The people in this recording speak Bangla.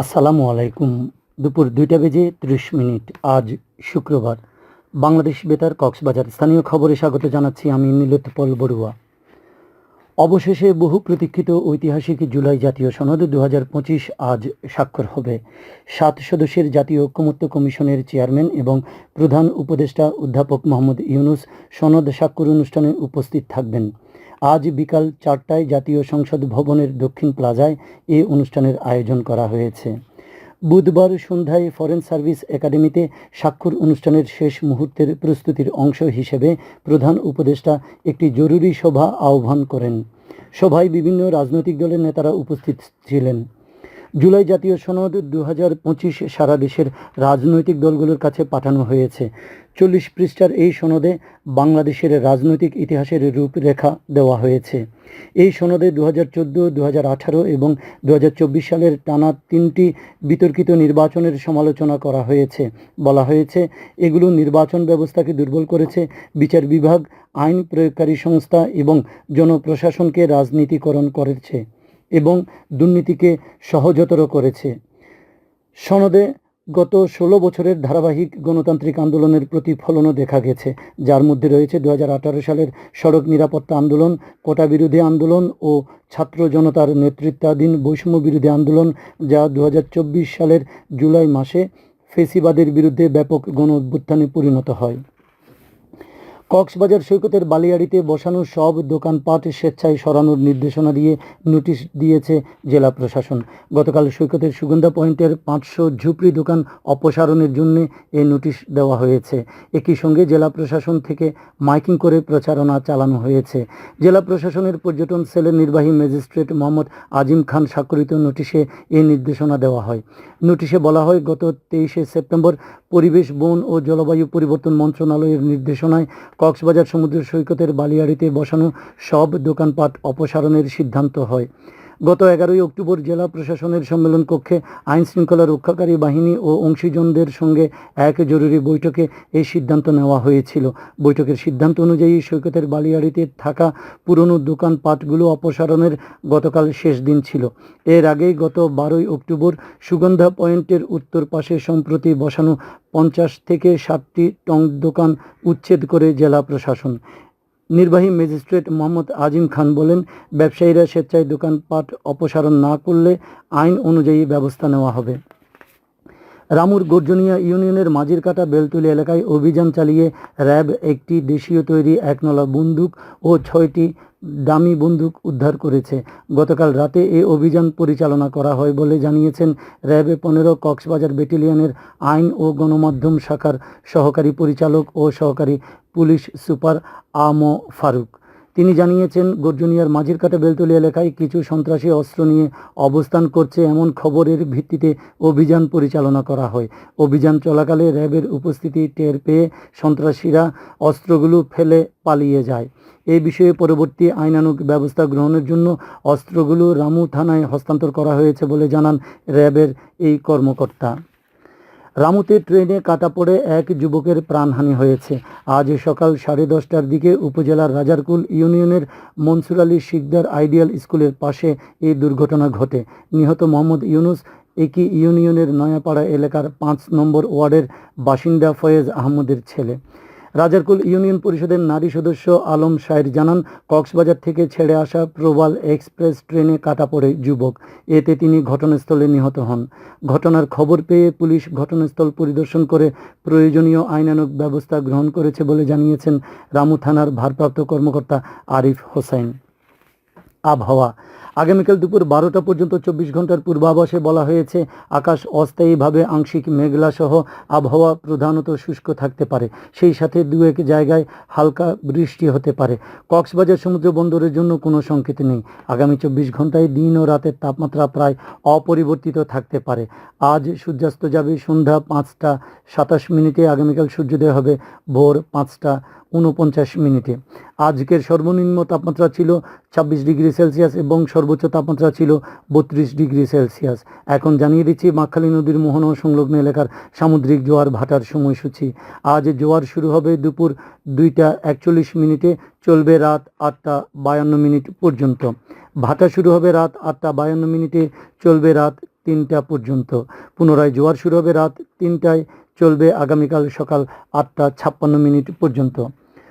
আসসালামু আলাইকুম। দুপুর দুইটা বেজে ত্রিশ মিনিট। আজ শুক্রবার। বাংলাদেশ বেতার কক্সবাজার। স্থানীয় খবরে স্বাগত জানাচ্ছি আমি নীলোৎপল বড়ুয়া। অবশেষে বহু প্রতীক্ষিত ঐতিহাসিক জুলাই জাতীয় সনদ দু আজ স্বাক্ষর হবে। সাত সদস্যের জাতীয় ঐক্যমত্য কমিশনের চেয়ারম্যান এবং প্রধান উপদেষ্টা অধ্যাপক মোহাম্মদ ইউনুস সনদ স্বাক্ষর অনুষ্ঠানে উপস্থিত থাকবেন। আজ বিকাল চারটায় জাতীয় সংসদ ভবনের দক্ষিণ প্লাজায় এ অনুষ্ঠানের আয়োজন করা হয়েছে। বুধবার সন্ধ্যায় ফরেন সার্ভিস একাডেমিতে স্বাক্ষর অনুষ্ঠানের শেষ মুহূর্তের প্রস্তুতির অংশ হিসেবে প্রধান উপদেষ্টা একটি জরুরি সভা আহ্বান করেন। সভায় বিভিন্ন রাজনৈতিক দলের নেতারা উপস্থিত ছিলেন। জুলাই জাতীয় সনদ দু হাজার পঁচিশ সারা দেশের রাজনৈতিক দলগুলোর কাছে পাঠানো হয়েছে। চল্লিশ পৃষ্ঠার এই সনদে বাংলাদেশের রাজনৈতিক ইতিহাসের রূপরেখা দেওয়া হয়েছে। এই সনদে দু হাজার চোদ্দ দু হাজার আঠারো এবং দু হাজার চব্বিশ সালের টানা তিনটি বিতর্কিত নির্বাচনের সমালোচনা করা হয়েছে। বলা হয়েছে, এগুলো নির্বাচন ব্যবস্থাকে দুর্বল করেছে, বিচার বিভাগ, আইন প্রয়োগকারী সংস্থা এবং জনপ্রশাসনকে রাজনীতিকরণ করেছে এবং দুর্নীতিকে সহজতর করেছে। সনদে গত ষোলো বছরের ধারাবাহিক গণতান্ত্রিক আন্দোলনের প্রতিফলনও দেখা গেছে। যার মধ্যে রয়েছে দু হাজার আঠারো সালের সড়ক নিরাপত্তা আন্দোলন, কোটা বিরোধী আন্দোলন ও ছাত্র জনতার নেতৃত্বাধীন বৈষম্য বিরোধী আন্দোলন, যা দু হাজার চব্বিশ সালের জুলাই মাসে ফেসিবাদের বিরুদ্ধে ব্যাপক গণ অভ্যুত্থানে পরিণত হয়। কক্সবাজার সৈকতের বালিয়াড়িতে বসানো সব দোকানপাট স্বেচ্ছায় সরানোর নির্দেশনা দিয়ে নোটিশ দিয়েছে জেলা প্রশাসন। গতকাল সৈকতের সুগন্ধা পয়েন্টের পাঁচশো ঝুপড়ি দোকান অপসারণের জন্য এ নোটিশ দেওয়া হয়েছে। একই সঙ্গে জেলা প্রশাসন থেকে মাইকিং করে প্রচারণা চালানো হয়েছে। জেলা প্রশাসনের পর্যটন সেলের নির্বাহী ম্যাজিস্ট্রেট মোহাম্মদ আজিম খান স্বাক্ষরিত নোটিশে এ নির্দেশনা দেওয়া হয়। নোটিশে বলা হয়, গত তেইশে সেপ্টেম্বর পরিবেশ, বন ও জলবায়ু পরিবর্তন মন্ত্রণালয়ের নির্দেশনায় কক্সবাজার সমুদ্র সৈকতের বালিয়াড়িতে বসানো সব দোকানপাট অপসারণের সিদ্ধান্ত হয়। গত এগারোই অক্টোবর জেলা প্রশাসনের সম্মেলন কক্ষে আইন শৃঙ্খলা রক্ষাকারী বাহিনী ও অংশীজনদের সঙ্গে এক জরুরি বৈঠকে এই সিদ্ধান্ত নেওয়া হয়েছিল। বৈঠকের সিদ্ধান্ত অনুযায়ী সৈকতের বালিয়াড়িতে থাকা পুরনো দোকানপাটগুলো অপসারণের গতকাল শেষ দিন ছিল। এর আগেই গত বারোই অক্টোবর সুগন্ধা পয়েন্টের উত্তর পাশে সম্প্রতি বসানো পঞ্চাশ থেকে ষাটটি টং দোকান উচ্ছেদ করে জেলা প্রশাসন। নির্বাহী ম্যাজিস্ট্রেট মোহাম্মদ আজিম খান বলেন, ব্যবসায়ীরা স্বেচ্ছায় দোকানপাট অপসারণ না করলে আইন অনুযায়ী ব্যবস্থা নেওয়া হবে। রামুর গর্জনিয়া ইউনিয়নের মাঝিরকাটা বেলতুলি এলাকায় অভিযান চালিয়ে র্যাব একটি দেশীয় তৈরি একনলা বন্দুক ও ছয়টি দামি বন্দুক উদ্ধার করেছে। গতকাল রাতে এ অভিযান পরিচালনা করা হয় বলে জানিয়েছেন র্যাবে পনেরো কক্সবাজার ব্যাটালিয়নের আইন ও গণমাধ্যম শাখার সহকারী পরিচালক ও সহকারী পুলিশ সুপার আম ফারুক। তিনি জানিয়েছেন, গর্জনিয়ার মাঝিরকাটা বেলতলি এলাকায় কিছু সন্ত্রাসী অস্ত্র নিয়ে অবস্থান করছে এমন খবরের ভিত্তিতে অভিযান পরিচালনা করা হয়। অভিযান চলাকালে র্যাবের উপস্থিতি টের পেয়ে সন্ত্রাসীরা অস্ত্রগুলো ফেলে পালিয়ে যায়। এই বিষয়ে পরবর্তী আইনানুগ ব্যবস্থা গ্রহণের জন্য অস্ত্রগুলো রামু থানায় হস্তান্তর করা হয়েছে বলে জানান র্যাবের এই কর্মকর্তা। রামুতে ট্রেনে কাটা পড়ে এক যুবকের প্রাণহানি হয়েছে। আজ সকাল সাড়ে দশটার দিকে উপজেলার রাজারকুল ইউনিয়নের মনসুর আলী শিকদার আইডিয়াল স্কুলের পাশে এই দুর্ঘটনা ঘটে। নিহত মোহাম্মদ ইউনুস একই ইউনিয়নের নয়াপাড়া এলাকার পাঁচ নম্বর ওয়ার্ডের বাসিন্দা ফয়েজ আহমদের ছেলে। রাজারকুল ইউনিয়ন পরিষদের নারী সদস্য আলম শাহের জানান, কক্সবাজার থেকে ছেড়ে আসা প্রবাল এক্সপ্রেস ট্রেনে কাটা পড়ে যুবক। এতে তিনি ঘটনাস্থলে নিহত হন। ঘটনার খবর পেয়ে পুলিশ ঘটনাস্থল পরিদর্শন করে প্রয়োজনীয় আইনানুগ ব্যবস্থা গ্রহণ করেছে বলে জানিয়েছেন রামু থানার ভারপ্রাপ্ত কর্মকর্তা আরিফ হোসেন। আবহাওয়া। আগামীকাল দুপুর বারোটা পর্যন্ত চব্বিশ ঘণ্টার পূর্বাভাসে বলা হয়েছে, আকাশ অস্থায়ীভাবে আংশিক মেঘলা সহ আবহাওয়া প্রধানত শুষ্ক থাকতে পারে। সেই সাথে দু এক জায়গায় হালকা বৃষ্টি হতে পারে। কক্সবাজার সমুদ্র বন্দরের জন্য কোনো সংকেত নেই। আগামী চব্বিশ ঘন্টায় দিন ও রাতের তাপমাত্রা প্রায় অপরিবর্তিত থাকতে পারে। আজ সূর্যাস্ত যাবে সন্ধ্যা পাঁচটা সাতাশ মিনিটে, আগামীকাল সূর্যোদয় হবে ভোর পাঁচটা উনপঞ্চাশ মিনিটে। আজকের সর্বনিম্ন তাপমাত্রা ছিল ছাব্বিশ ডিগ্রি সেলসিয়াস এবং সর্বোচ্চ তাপমাত্রা ছিল বত্রিশ ডিগ্রি সেলসিয়াস। এখন জানিয়ে দিচ্ছি, মাখালী নদীর মোহনা সংলগ্ন এলাকার সামুদ্রিক জোয়ার ভাটার সময়সূচি। আজ জোয়ার শুরু হবে দুপুর দুইটা একচল্লিশ মিনিটে, চলবে রাত আটটা বায়ান্ন মিনিট পর্যন্ত। ভাটা শুরু হবে রাত আটটা বায়ান্ন মিনিটে, চলবে রাত তিনটা পর্যন্ত। পুনরায় জোয়ার শুরু হবে রাত তিনটায়, চলবে আগামীকাল সকাল আটটা ছাপ্পান্ন মিনিট পর্যন্ত।